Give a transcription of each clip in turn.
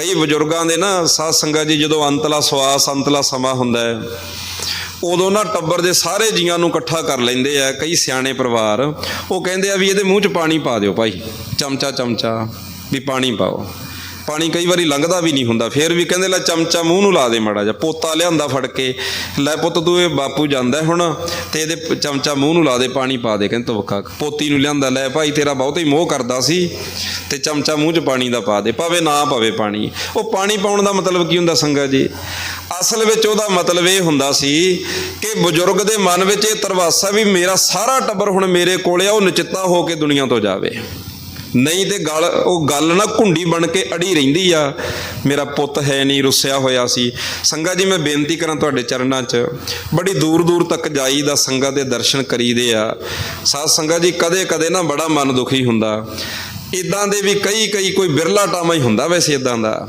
ਕਈ ਬਜ਼ੁਰਗਾਂ ਦੇ ਨਾ ਸਾਧ ਸੰਗਤ ਜੀ ਜਦੋਂ ਅੰਤਲਾ ਸਵਾਸ, ਅੰਤਲਾ ਸਮਾਂ ਹੁੰਦਾ ਹੈ, ਉਦੋਂ ਨਾ ਟੱਬਰ ਦੇ ਸਾਰੇ ਜੀਆਂ ਨੂੰ ਇਕੱਠਾ ਕਰ ਲੈਂਦੇ ਆ, ਕਈ ਸਿਆਣੇ ਪਰਿਵਾਰ। ਉਹ ਕਹਿੰਦੇ ਆ ਵੀ ਇਹਦੇ ਮੂੰਹ 'ਚ ਪਾਣੀ ਪਾ ਦਿਓ ਭਾਈ, ਚਮਚਾ ਚਮਚਾ, ਵੀ ਪਾਣੀ ਪਾਓ। ਪਾਣੀ ਕਈ ਵਾਰੀ ਲੰਘਦਾ ਵੀ ਨਹੀਂ ਹੁੰਦਾ, ਫੇਰ ਵੀ ਕਹਿੰਦੇ ਲੈ ਚਮਚਾ ਮੂੰਹ ਨੂੰ ਲਾ ਦੇ ਮੜਾ ਜਾ ਪੋਤਾ ਲਿਆਂਦਾ ਫੜ ਕੇ, ਲੈ ਪੁੱਤ ਤੂੰ ਇਹ ਬਾਪੂ ਜਾਂਦਾ ਹੁਣ, ਤੇ ਇਹਦੇ ਚਮਚਾ ਮੂੰਹ ਨੂੰ ਲਾ ਦੇ, ਪਾਣੀ ਪਾ ਦੇ, ਕਹਿੰਦੇ ਤੁਵਕਾ ਪੋਤੀ ਨੂੰ ਲਿਆਂਦਾ, ਲੈ ਭਾਈ ਤੇਰਾ ਬਹੁਤ ਹੀ ਮੋਹ ਕਰਦਾ ਸੀ, ਤੇ ਚਮਚਾ ਮੂੰਹ 'ਚ ਪਾਣੀ ਦਾ ਪਾ ਦੇ, ਭਾਵੇਂ ਨਾ ਪਵੇ ਪਾਣੀ। ਉਹ ਪਾਣੀ ਪਾਉਣ ਦਾ ਮਤਲਬ ਕੀ ਹੁੰਦਾ ਸੰਗਤ ਜੀ? ਅਸਲ ਵਿੱਚ ਉਹਦਾ ਮਤਲਬ ਇਹ ਹੁੰਦਾ ਸੀ ਕਿ ਬਜ਼ੁਰਗ ਦੇ ਮਨ ਵਿੱਚ ਇਹ ਤਰਵਾਸਾ ਵੀ ਮੇਰਾ ਸਾਰਾ ਟੱਬਰ ਹੁਣ ਮੇਰੇ ਕੋਲੇ ਆ, ਉਹ ਨਚਿੱਤਾ ਹੋ ਕੇ ਦੁਨੀਆ ਤੋਂ ਜਾਵੇ। ਨਹੀਂ ਤੇ ਗੱਲ, ਉਹ ਗੱਲ ਨਾ ਘੁੰਡੀ ਬਣ ਕੇ ਅੜੀ ਰਹਿੰਦੀ ਆ। ਮੇਰਾ ਪੁੱਤ ਹੈ ਨਹੀਂ, ਰੁੱਸਿਆ ਹੋਇਆ ਸੀ। ਸੰਗਤ ਜੀ, ਮੈਂ ਬੇਨਤੀ ਕਰਾਂ ਤੁਹਾਡੇ ਚਰਨਾਂ 'ਚ, ਬੜੀ ਦੂਰ ਦੂਰ ਤੱਕ ਜਾਈਦਾ ਸੰਗਤ ਦੇ ਦਰਸ਼ਨ ਕਰੀਦੇ ਆ। ਸਾਧ ਸੰਗਤ ਜੀ, ਕਦੇ ਕਦੇ ਨਾ ਬੜਾ ਮਨ ਦੁਖੀ ਹੁੰਦਾ। ਇਦਾਂ ਦੇ ਵੀ ਕਈ ਕਈ ਕੋਈ ਬਿਰਲਾ ਟਾਮਾ ਹੀ ਹੁੰਦਾ ਵੈਸੇ ਇਦਾਂ ਦਾ।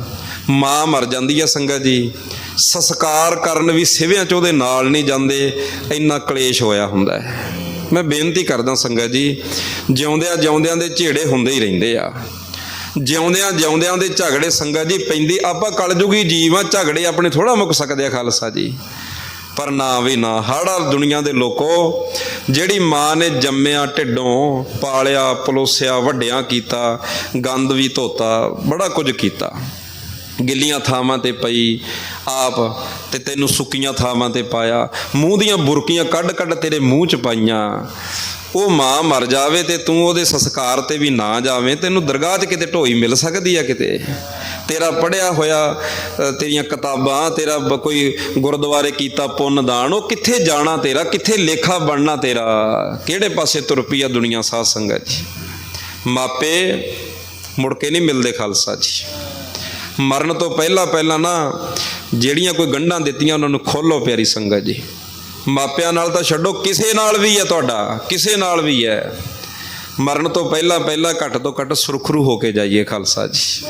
ਮਾਂ ਮਰ ਜਾਂਦੀ ਆ ਸੰਗਤ ਜੀ। ਸੰਸਕਾਰ ਕਰਨ ਵੀ ਸਿਵਿਆਂ 'ਚ ਉਹਦੇ ਨਾਲ ਨਹੀਂ ਜਾਂਦੇ, ਇੰਨਾ ਕਲੇਸ਼ ਹੋਇਆ ਹੁੰਦਾ ਹੈ। ਮੈਂ ਬੇਨਤੀ ਕਰਦਾ ਸੰਗਤ ਜੀ, ਜਿਉਂਦਿਆਂ ਜਿਉਂਦਿਆਂ ਦੇ ਝੇੜੇ ਹੁੰਦੇ ਹੀ ਰਹਿੰਦੇ ਆ। ਜਿਉਂਦਿਆਂ ਜਿਉਂਦਿਆਂ ਦੇ ਝਗੜੇ ਸੰਗਤ ਜੀ ਪੈਂਦੀ, ਆਪਾਂ ਕਲਯੁਗੀ ਜੀਵ ਆ ਝਗੜੇ ਆਪਣੇ ਥੋੜਾ ਮੁੱਕ ਸਕਦੇ ਆ ਖਾਲਸਾ ਜੀ। ਪਰ ਨਾ ਵੀ ਨਾ ਹਾੜਾ ਦੁਨੀਆ ਦੇ ਲੋਕੋ, ਜਿਹੜੀ ਮਾਂ ਨੇ ਜੰਮਿਆ ਢਿੱਡੋਂ ਪਾਲਿਆ, ਪਲੋਸਿਆ, ਵੱਡਿਆਂ ਕੀਤਾ, ਗੰਦ ਵੀ ਧੋਤਾ, ਬੜਾ ਕੁਝ ਕੀਤਾ। ਗਿੱਲੀਆਂ ਥਾਵਾਂ ਤੇ ਪਈ ਆਪ ਤੇ ਤੈਨੂੰ ਸੁੱਕੀਆਂ ਥਾਵਾਂ ਤੇ ਪਾਇਆ। ਮੂੰਹ ਦੀਆਂ ਬੁਰਕੀਆਂ ਕੱਢ ਕੱਢ ਤੇਰੇ ਮੂੰਹ ਚ ਪਾਈਆਂ। ਉਹ ਮਾਂ ਮਰ ਜਾਵੇ ਤੇ ਤੂੰ ਉਹਦੇ ਸੰਸਕਾਰ ਤੇ ਵੀ ਨਾ ਜਾਵੇਂ। ਤੈਨੂੰ ਦਰਗਾਹ 'ਚ ਕਿਤੇ ਢੋਈ ਮਿਲ ਸਕਦੀ ਆ ਕਿਤੇ? ਤੇਰਾ ਪੜਿਆ ਹੋਇਆ ਤੇਰੀਆਂ ਕਿਤਾਬਾਂ, ਤੇਰਾ ਬ- ਕੋਈ ਗੁਰਦੁਆਰੇ ਕੀਤਾ ਪੁੰਨ ਦਾਨ, ਉਹ ਕਿੱਥੇ ਜਾਣਾ ਤੇਰਾ? ਕਿੱਥੇ ਲੇਖਾ ਬਣਨਾ ਤੇਰਾ? ਕਿਹੜੇ ਪਾਸੇ ਤੁਰ ਪਈ ਆ ਦੁਨੀਆ ਸਾਧ ਸੰਗਤ ਜੀ? ਮਾਪੇ ਮੁੜ ਕੇ ਨਹੀਂ ਮਿਲਦੇ ਖਾਲਸਾ ਜੀ। ਮਰਨ ਤੋਂ ਪਹਿਲਾਂ ਪਹਿਲਾਂ ਨਾ ਜਿਹੜੀਆਂ ਕੋਈ ਗੰਢਾਂ ਦਿੱਤੀਆਂ ਉਹਨਾਂ ਨੂੰ ਖੋਲੋ ਪਿਆਰੀ ਸੰਗਤ ਜੀ। ਮਾਪਿਆਂ ਨਾਲ ਤਾਂ ਛੱਡੋ, ਕਿਸੇ ਨਾਲ ਵੀ ਹੈ ਤੁਹਾਡਾ, ਕਿਸੇ ਨਾਲ ਵੀ ਹੈ। ਮਰਨ ਤੋਂ ਪਹਿਲਾਂ ਪਹਿਲਾਂ ਘੱਟ ਤੋਂ ਘੱਟ ਸੁਰਖਰੂ ਹੋ ਕੇ ਜਾਈਏ ਖਾਲਸਾ ਜੀ।